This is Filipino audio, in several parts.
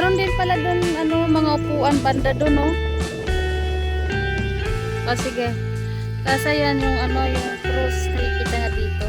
Meron din pala doon ano, mga upuan banda doon, no? O sige. Kasi yan yung ano, yung cruise nakikita dito.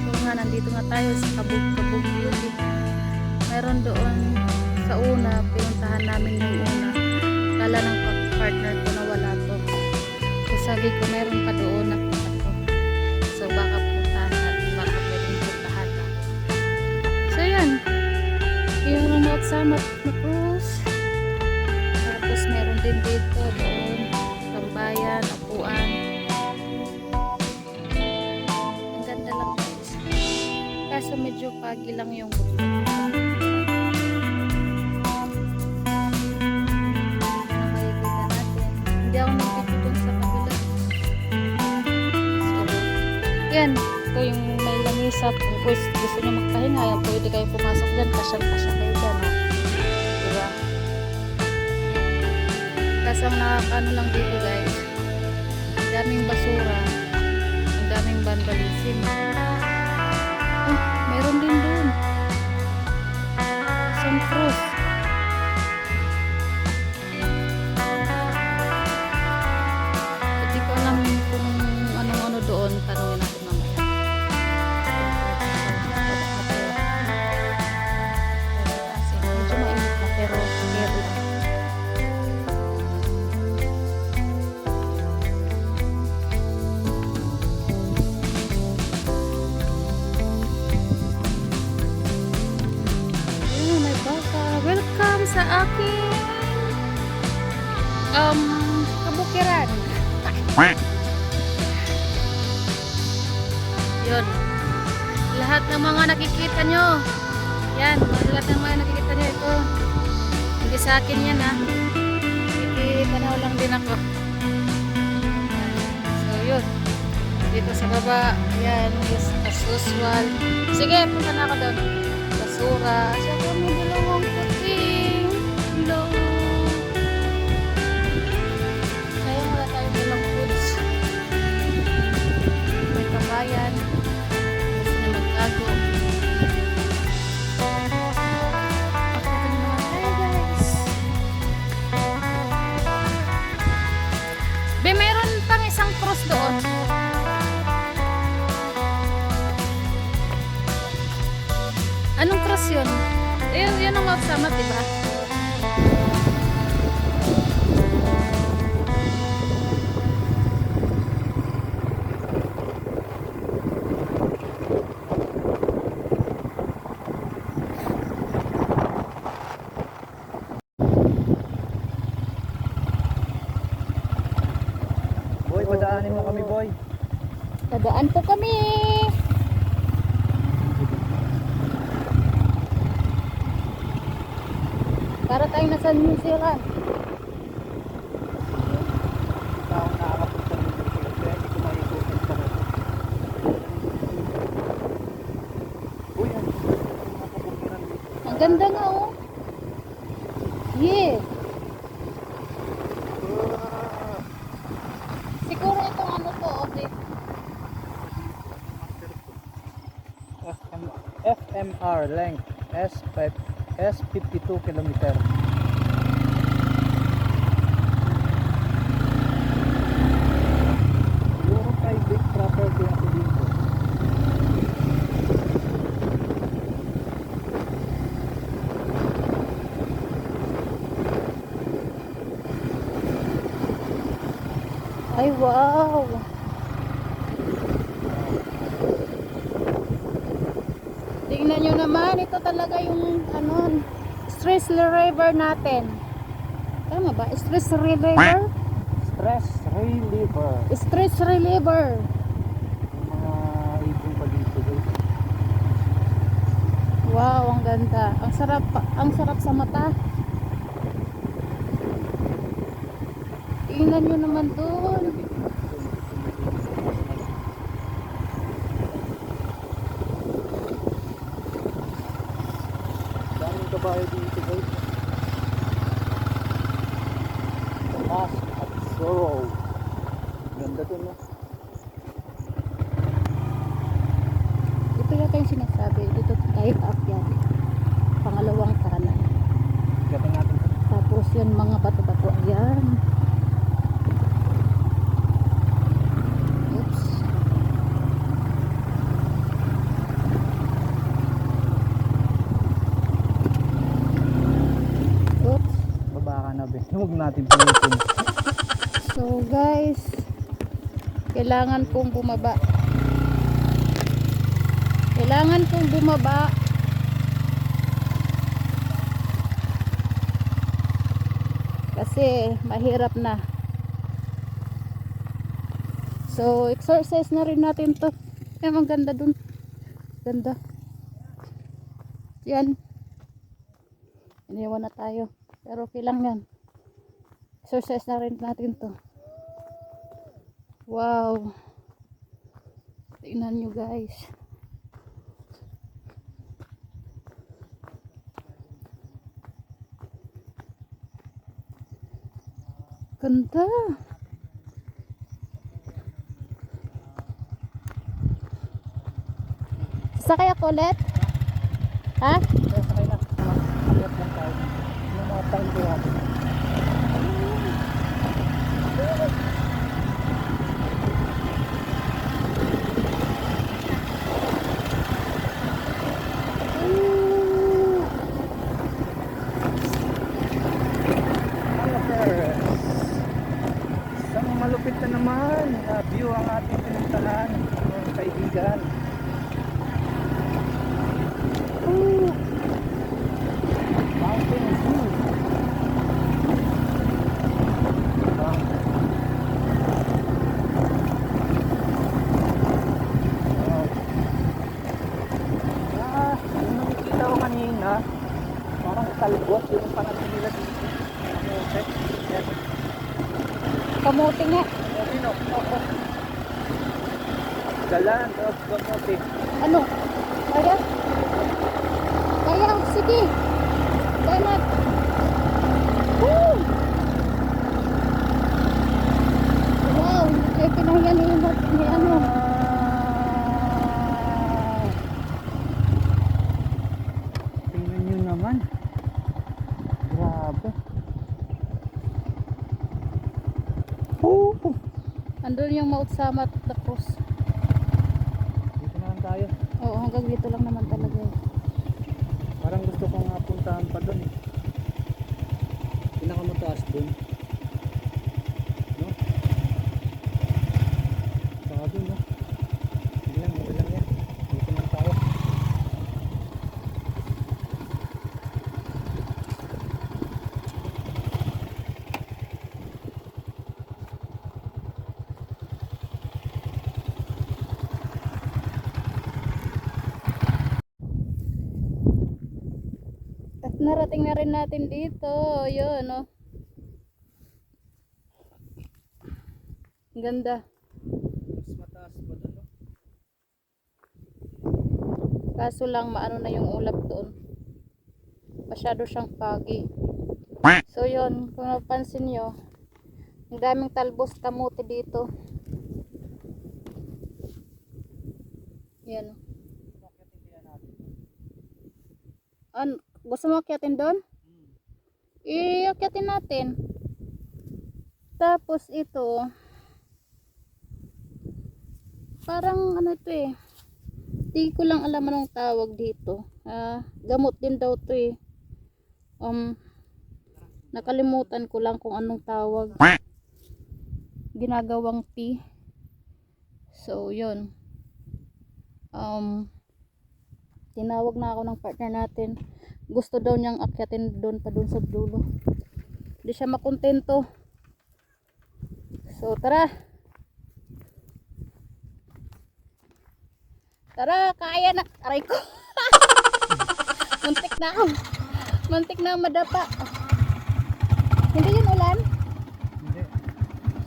So nga, nandito nga tayo sa Kabug Kabug Beauty. Meron doon sa una, pinuntahan namin yung una. Kala ng pa- partner ko na wala to. Sabi ko, meron pa doon nakita summit na cruise. Tapos meron din dito doon, tambayan, upuan. Ang ganda lang guys. Kaso medyo pagi lang yung Nakikita natin. Hindi ako nagpito sa kabila. So, yan. Ito yung may lamisa. Kung gusto, nyo magpahinga, pwede kayo pumasok dyan. Kasyang-kasya kayo Kasi ang nakakano lang dito guys, ang daming basura, ang daming vandalism. Oh, meron din doon. Isang cruise. Sa akin yan ha. Nakikitanaw lang din ako. So yun. Dito sa baba, yan, is as usual. Sige, punta na ako doon. Basura. Sa Dadaan po kami. Para tayong nasa New Zealand. Ang ganda nga oh. FMR length S5 S52 kilometer. Siguro private property ako dito. Ay, wow. Tingnan nyo naman, ito talaga yung ano, stress reliever natin. Tama ba? Stress reliever? Stress reliever. Stress reliever. Mga ibon pa dito guys. Wow, ang ganda. Ang sarap, ang sarap sa mata. Tingnan nyo naman doon. Daming kabayo dito guys. Mask at Sorrow. Ganda to no? Ito yata yung sinasabi. Dito tayo aakyat. Pangat Yan mga bato-bato. Ayan. Oops. Oops. Baba ka na, be. Huwag natin pilitin. So guys, kailangan kong bumaba. Kailangan kong bumaba. Kasi mahirap na. So exercise na rin natin to. Yan, ang ganda dun. Ganda. Yan. Iniwan na tayo. Pero okay lang yan. Exercise na rin natin to. Wow. Tingnan nyo guys. Ganda. Sasakay ako ulit? Ha? Kaya sakay na. Akyat lang tayo. Yung mga time ko natin. Malapers. Isang malupit na naman na view ang ating pinuntahan mga kaibigan. Ooh. Mountain view. Wow. Wow. Ah, yung nakikita kanina, parang talbot yung pangalan nila dito. Kamote. Kamuti nga. Kamote, no? Oo. Kamote. Ano? Kaya? Kaya, sige. Kaya na. Woo! Wow, ay pinahiyan ni ni ano. Tingnan nyo naman. Grabe. Oh, Mount Samat tapos. dito na lang tayo. Oo, hanggang dito lang naman talaga. eh. Parang gusto ko nga puntahan pa doon. eh. Pinakamataas doon. No? Saka doon, no? Sige lang, okay lang yan. Dito lang tayo. At narating na rin natin dito. Yun, no? Ang Ganda. Mas mataas pa doon, no? Kaso lang maano na yung ulap doon. Masyado siyang foggy. So yun, kung napansin nyo, ang daming talbos kamote dito. Yan. An, gusto mo akyatin doon? Iakyatin natin. Tapos ito, parang ano ito eh, di ko lang alam anong tawag dito. Ah, gamot din daw to eh. Um, nakalimutan ko lang kung anong tawag. Ginagawang tea. So, yun. Um, tinawag na ako ng partner natin. Gusto daw niyang akyatin doon pa doon sa dulo. Hindi siya makontento. So, tara. Tara, kaya na. Aray ko. Muntik na ako. Muntik na madapa. Hindi yun ulan. Hindi.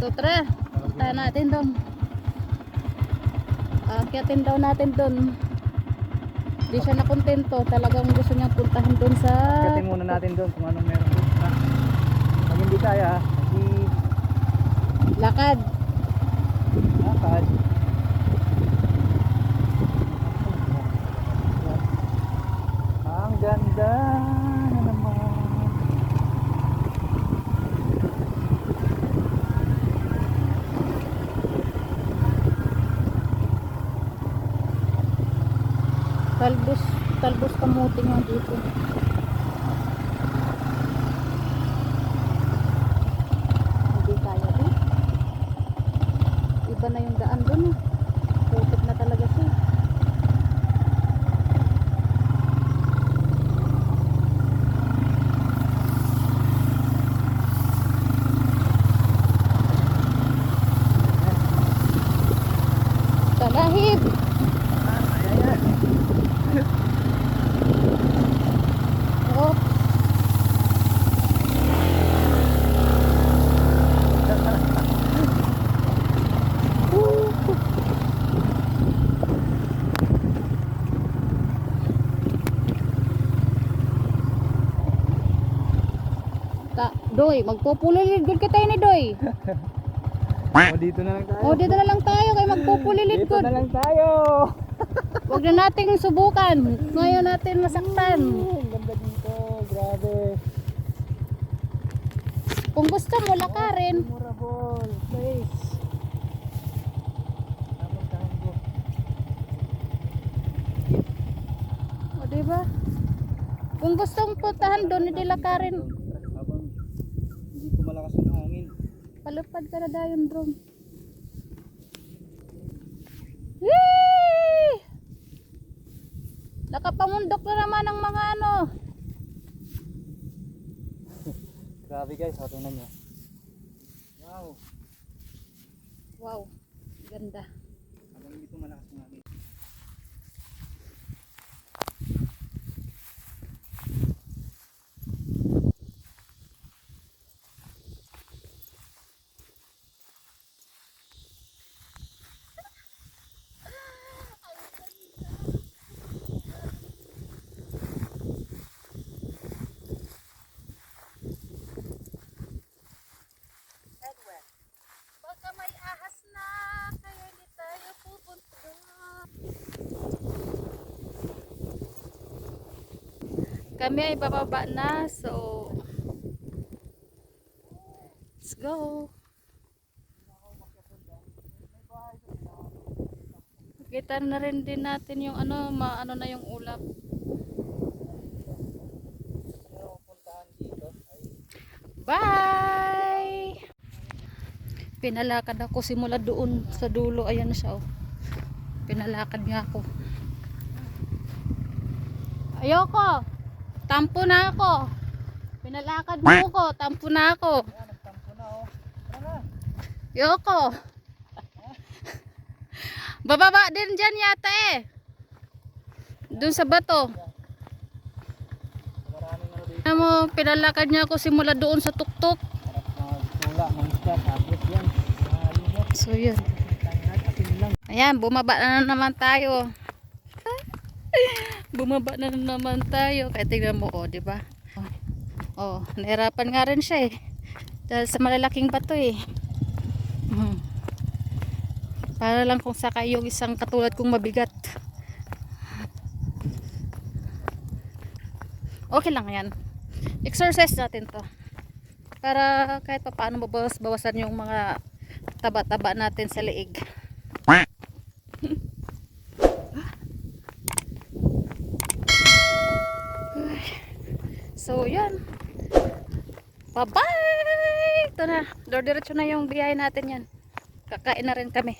So tara, punta natin doon. Akyatin daw natin doon. Hindi siya nakontento. Talagang gusto niyang puntahan doon sa... Katin muna natin doon kung anong meron doon. Pag hindi kaya, hindi Lakad. lakad. Ang ganda na naman. Talbos, talbos kamuti nga dito. Hindi kaya din. Iba na yung daan dun. eh. Putik na talaga siya. Talahib! Ayan. Oh, Ta, Doy, magpupulilid good ka tayo ni Doy. O dito na lang tayo. O, dito na lang tayo kay magpupulilid Dito good. na lang tayo. Huwag na nating subukan. Ngayon natin masaktan. Ang ganda dito. Grabe. Kung gusto mo, lakarin. Memorable place. O, diba? Kung gusto mong puntahan doon, hindi lakarin. Habang hindi ko malakas ang hangin. Palupad ka na dayon drone. Whee! Nakapamundok na naman ang mga ano. Grabe guys, oh, tingnan nyo. Wow. Wow, ganda. Hindi ko malakas ang Kami ay bababa na, so let's go. Kita na rin din natin yung ano, maano na yung ulap. Bye! Pinalakad ako simula doon sa dulo. Ayan siya oh. Pinalakad nga ako. Ayoko! Tampo na ako! Pinalakad mo ako! Tampo na ako! Ayan, nagtampo na oh. Ayoko! Bababa din dyan yata eh. Doon sa bato. Ano mo, pinalakad niya ako simula doon sa tuktok. So yun. Ayan, bumaba na naman tayo. Bumaba na naman tayo. Kaya tingnan mo, oh, di ba? Oh, nahirapan nga rin siya eh. Dahil sa malalaking bato eh. Hmm. Para lang kung saka yung isang katulad kong mabigat. Okay lang yan. Exercise natin to. Para kahit pa paano mabawas-bawasan yung mga taba-taba natin sa leeg. So, yan. Bye-bye! Ito na. Diretso na yung biyahe natin yan. Kakain na rin kami.